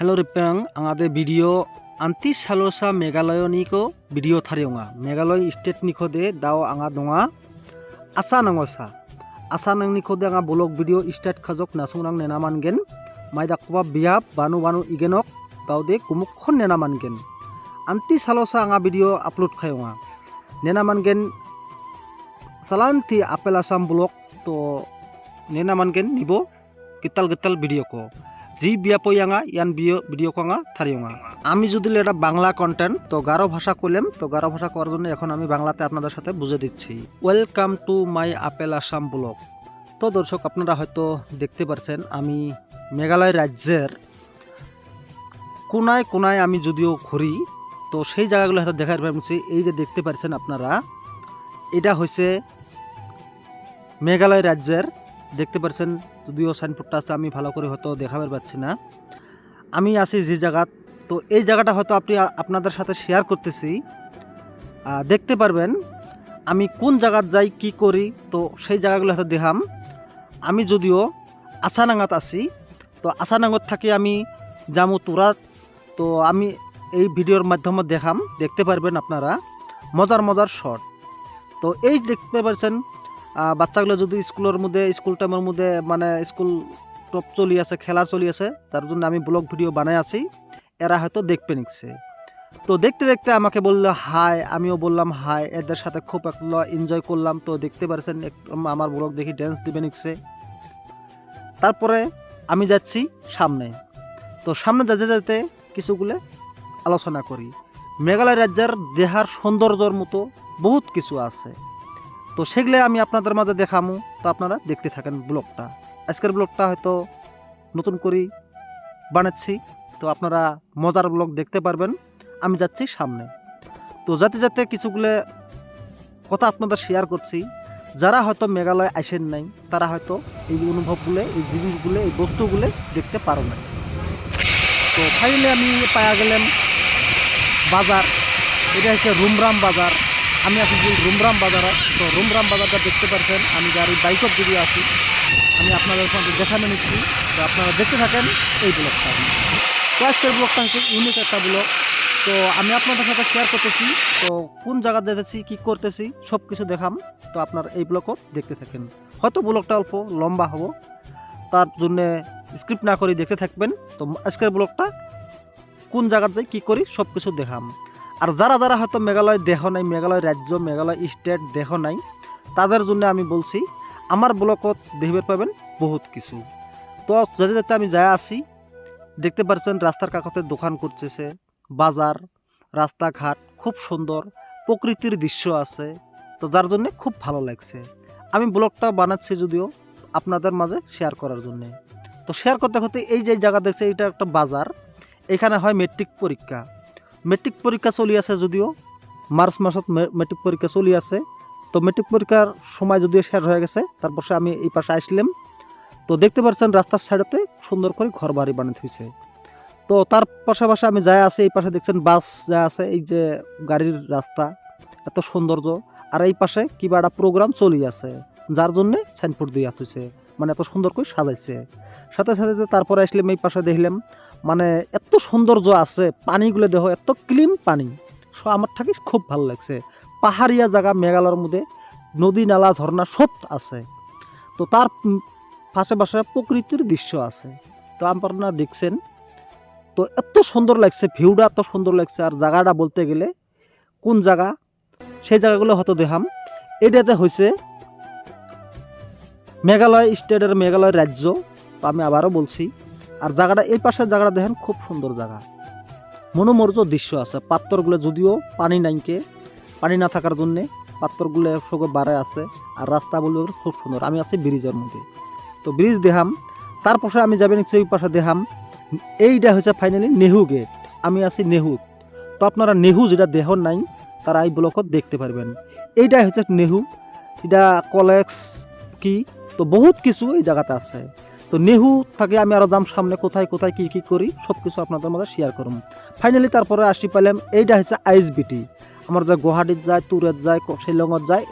Hello Ripeng, angade video anti salosa megaloyo niko video tariunga Megaloyo state niko de dao angadunga Asa nang niko de anga bulog video state kazok nasungrang nenaman gen. Mai dakuba biap banu banu igenok dao de kumuk kon nenaman gen. Anti salosa anga video upload kayunga nenaman gen salanti apel asam bulog to nenaman gen nibo. Getal getal video ko. Ko. জি বিয়াপয়াঙা ইয়ান বিয় video কঙা থারিওঙা আমি যদি এটা Bangla content তো গারো ভাষা কইলাম, তো গারো ভাষা করার জন্য এখন আমি বাংলাতে আপনাদের সাথে বুঝে দিচ্ছি welcome to my apple Assam blog তো দর্শক, আপনারা হয়তো দেখতে পারছেন, আমি মেঘালয় রাজ্যের কোনায় কোনায় আমি যদিও ঘুরি, তো সেই জায়গাগুলো হয়তো দেখার পারছি এই যে দেখতে পারছেন আপনারা, এটা হয়েছে মেঘালয় রাজ্যের দেখতে পাচ্ছেন যদিও সাইনবোর্ডটা আছে আমি ভালো করে হয়তো দেখাবার পাচ্ছি না। আমি আছি যে জায়গা তো এই জায়গাটা হয়তো আপনি আপনাদের সাথে শেয়ার করতেছি। দেখতে পারবেন আমি কোন জায়গাত যাই কি করি তো সেই জায়গাগুলো হয়তো দেখাম। আমি যদিও আসানাঙ্গাত আছি তো আসানাঙ্গত থাকি আমি জামু তুরাত তো আমি এই ভিডিওর মাধ্যমে দেখাম দেখতে পারবেন আপনারা। মজার মজার শট তো এই দেখতে পাচ্ছেন আহ, বাচ্চাগুলো যদি স্কুলের মধ্যে, স্কুল টাইমের মধ্যে মানে স্কুল টপ চলি আছে, খেলা চলি আছে, তার জন্য আমি ব্লগ ভিডিও বানাই আছি। এরা হয়তো দেখবে নিচ্ছে। তো দেখতে দেখতে আমাকে বলল, হাই, আমিও বললাম, হাই, এদের সাথে খুব একটা এনজয় করলাম। তো দেখতে পারছেন একদম আমার ব্লগ দেখি ড্যান্স দিবে নিচ্ছে। তারপরে আমি যাচ্ছি সামনে। তো সামনে যেতে যেতে কিছুগুলো আলোচনা করি। মেঘালয় রাজ্যের দেহার সৌন্দর্যর মতো বহুত কিছু আছে। তো সেগুলো আমি আপনাদের মাঝে দেখামু। তো আপনারা দেখতে থাকেন ব্লগটা। আজকের ব্লগটা হয়তো নতুন করেই বানাচ্ছি। তো আপনারা মজার ব্লগ দেখতে পারবেন। আমি যাচ্ছি সামনে। তো যাতে যাতে কিছুগুলো কথা আপনাদের শেয়ার করছি। যারা হয়তো মেঘালয় আসেন নাই, তারা হয়তো এই অনুভবগুলো, এই জিনিসগুলো, এই বস্তুগুলো দেখতে পারো না তো ফাইনালি আমি পাওয়া গেলাম বাজার। এটা হচ্ছে রুমরাম বাজার। আমি আছি যে রুমরাম বাজারে। তো রুমরাম বাজারটা দেখতে পাচ্ছেন, আমি গাড়ি বাইকত যদি আছি, আমি আপনাদের সঙ্গে দেখানো নিচ্ছি। তো আপনারা দেখতে থাকেন এই ব্লগটা তো আজকের ব্লগটা হচ্ছে ইউনিক একটা ব্লগ তো আমি আপনাদের সাথে শেয়ার করতেছি, তো কোন জায়গা যেতেছি কি করতেছি সব কিছু দেখাম। তো আপনার এই ব্লগও দেখতে থাকেন। হয়তো ব্লগটা অল্প লম্বা হব, তার জন্যে স্ক্রিপ্ট না করে দেখতে থাকবেন। তো আজকের ব্লগটা কোন জায়গাতে, কী করি সব কিছু দেখাম। আর যারা যারা হয়তো মেঘালয় দেহ নাই, মেঘালয় রাজ্য, মেঘালয় স্টেট দেহ নাই, তাদের জন্য আমি বলছি, আমার ব্লকত দেখিবার পাবেন বহুত কিছু। তো যাতে যাতে আমি যাই আছি, দেখতে পাচ্ছেন রাস্তার কাকতে দোকান করতেছে, বাজার রাস্তাঘাট খুব সুন্দর, প্রকৃতির দৃশ্য আছে, তো যার জন্য খুব ভালো লাগছে। আমি ব্লগটা বানাচ্ছি যদিও আপনাদের মাঝে শেয়ার করার জন্য। তো শেয়ার করতে করতে এই যে জায়গা দেখছে এটা একটা বাজার, এখানে হয় মেট্রিক পরীক্ষা। মেট্রিক পরীক্ষা চলি আছে যদিও, মার্চ মাসত মেট্রিক পরীক্ষা চলি আছে। তো মেট্রিক পরীক্ষার সময় যদিও শেষ হয়ে গেছে, তারপর সে আমি এই পাশে আসলাম। তো দেখতে পাচ্ছেন রাস্তার সাইডেতে সুন্দর করে ঘর বাড়ি বানিয়ে থুইছে তো তার পাশাপাশি আমি যাই আছি এই পাশে দেখছেন বাস যা আছে, এই যে গাড়ির রাস্তা, এত সৌন্দর্য। আর এই পাশে কিবা একটা প্রোগ্রাম চলি আছে, যার জন্যে সাইনবোর্ড দিয়ে থুইছে মানে এত সুন্দর করে সাজাইছে। সাথে সাথে যে তারপরে আসলাম এই পাশে দেখলাম মানে এত সৌন্দর্য আছে, পানিগুলো দেখো, এত ক্লিন পানি। সো আমার থাকি খুব ভালো লাগছে। পাহাড়িয়া জায়গা মেঘালয়ের মধ্যে নদী, নালা, ঝর্ণা সব আছে। তো তার পাশে পাশে প্রকৃতির দৃশ্য আছে। তো আপনারা দেখছেন, তো এত সুন্দর লাগছে, ভিউটা এত সুন্দর লাগছে। আর জায়গাটা বলতে গেলে, কোন জায়গা সেই জায়গাগুলো হয়তো দেখাম। এটাতে হয়েছে মেঘালয়, স্টেটের মেঘালয় রাজ্য। আমি আবারও বলছি আর জায়গাটা, এই পাশের জায়গাটা দেখেন, খুব সুন্দর জায়গা। মনোমর্য দৃশ্য আছে। পাত্রগুলো যদিও পানি নাইকে, পানি না থাকার জন্যে পাত্রগুলো সঙ্গে বাড়ে আছে আর রাস্তাগুলো খুব সুন্দর। আমি আছি ব্রিজের মধ্যে। তো ব্রিজ দেখাম, তার পাশে আমি যাবেন ওই পাশে দেখাম। এইটা হচ্ছে ফাইনালি নেহু গেট আমি আছি নেহুত তো আপনারা নেহু যেটা দেহ নাই, তারা এই ব্লকত দেখতে পারবেন। এইটাই হচ্ছে নেহু। এটা কলেজ কি? তো বহুত কিছু এই জায়গাতে আছে। তো নেহু থাকে, আমি আরও যাম সামনে, কোথায় কোথায়, কি কি করি সব কিছু আপনাদের মধ্যে শেয়ার করুন ফাইনালি তারপরে আসি পাইলাম এইটা হচ্ছে আইস বিটি আমার যা গুৱাহাটীত যায় তুরের যায় শ্বিলঙত যায়